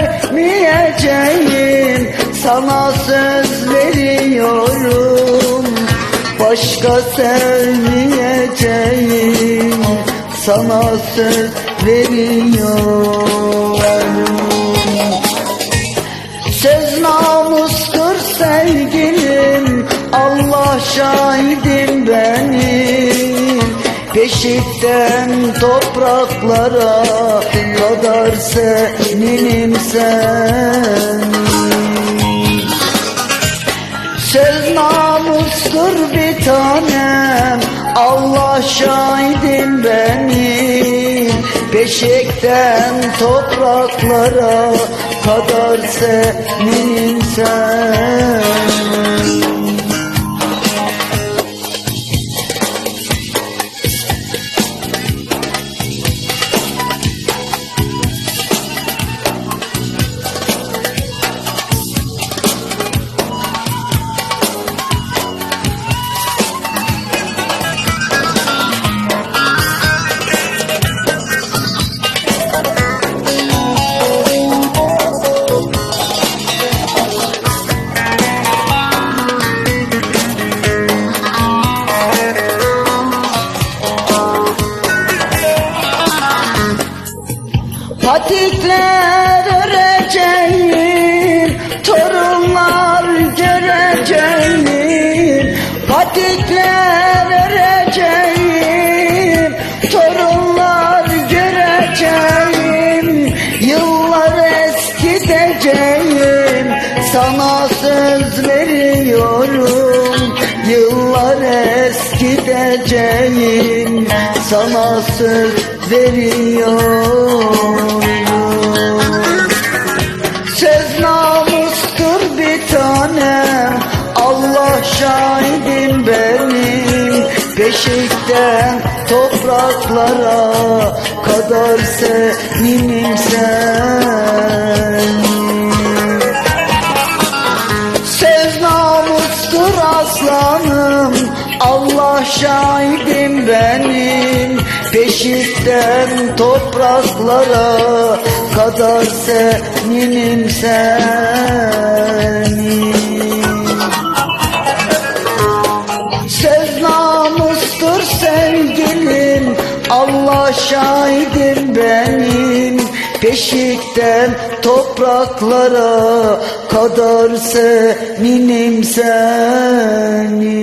vermeyeceğim. Sana söz veriyorum. Başka sevmeyeceğim. Sana söz veriyorum. Söz namustur sevgilim. Allah şahidim benim. Beşikten topraklara kadar seninim sen. Söz namustur bir tanem Allah şahidim benim. Beşikten topraklara kadar seninim sen Patikler öreceğim, torunlar göreceğim. Patikler öreceğim, torunlar göreceğim. Yıllar eskideceğim, sana söz veriyorum. Yıllar eskideceğim, sana söz veriyorum. Tanem Allah şahidim benim Beşikten topraklara kadar seninim sen. Söz namustur aslanım. Allah şahidim benim Beşikten topraklara kadar seninim senin Allah şahidim benim. Beşikten topraklara kadar seninim senin